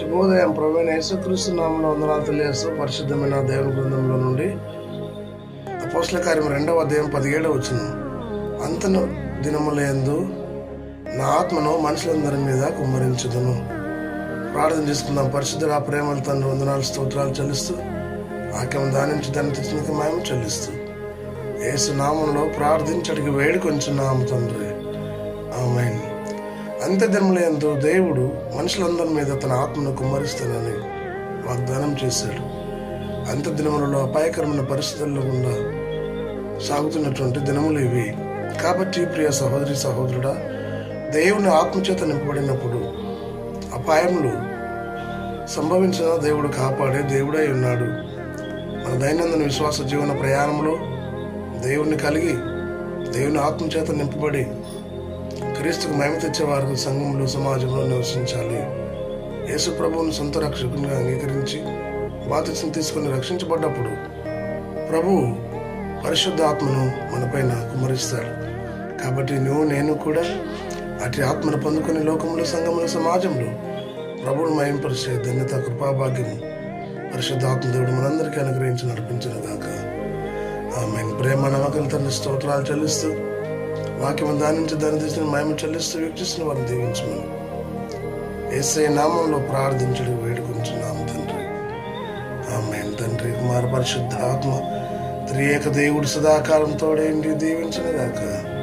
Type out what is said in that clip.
శుభోదయం ప్రవీణ యేసుక్రీస్తు నామంలో వందనాలు తెలియజేస్తూ పరిశుద్ధమైన దేవుని బృందంలో నుండి అపోస్ల కార్యం రెండవ అధ్యాయం పదిహేడు వచ్చిన అంతను దినములందు నా ఆత్మను మనుషులందరి మీద కుమ్మరించుదును. ప్రార్థన చేసుకుందాం. పరిశుద్ధుల ప్రేమల తండ్రి వందనాలు స్తోత్రాలు చెల్లిస్తూ వాక్యం దానించి దాన్ని తెచ్చినందుకు మేము చెల్లిస్తూ ఏసు నామంలో ప్రార్థించడికి వేడుకొంచున్నాము తండ్రి. ఆమెన్. అంత్యదినములందు దేవుడు మనుషులందరి మీద తన ఆత్మను కుమ్మరిస్తానని వాగ్దానం చేశాడు. అంత్యదినములలో అపాయకరమైన పరిస్థితుల్లో గుండా సాగుతున్నటువంటి దినములు ఇవి. కాబట్టి ప్రియ సహోదరి సహోదరుడా దేవుని ఆత్మచేత నింపబడినప్పుడు అపాయములు సంభవించిన దేవుడు కాపాడే దేవుడై ఉన్నాడు. మన దైనందిన విశ్వాస జీవన ప్రయాణంలో దేవుణ్ణి కలిగి దేవుని ఆత్మచేత నింపబడి క్రీస్తుకు మహిమ తెచ్చే వారికి సంఘంలో సమాజంలో నివసించాలి. యేసు ప్రభువును సొంత రక్షకునిగా అంగీకరించి బాధ్యతను తీసుకుని రక్షించబడ్డప్పుడు ప్రభువు పరిశుద్ధ ఆత్మను మనపైన కుమరిస్తాడు కాబట్టి నువ్వు నేను కూడా అటు ఆత్మను పొందుకుని లోకంలో సంఘంలో సమాజంలో ప్రభువును మయంపరిచే ధన్యత కృపాభాగ్యము పరిశుద్ధ ఆత్మ దేవుడు మనందరికీ అనుగ్రహించి నడిపించిన గాక. ఆమె ప్రేమ నమ్మకం తన స్తోత్రాలు చెల్లిస్తూ వాక్యం దానించి దాని తెచ్చిన మేము చెల్లిస్తూ వీక్షిస్తున్న వారిని దీవించమని ఏసై నామంలో ప్రార్థించడం వేడుకుంటున్నాము తండ్రి. ఆమె తండ్రి కుమార పరిశుద్ధ ఆత్మ త్రియేక దేవుడు సదాకాలంతో దీవించిన దాకా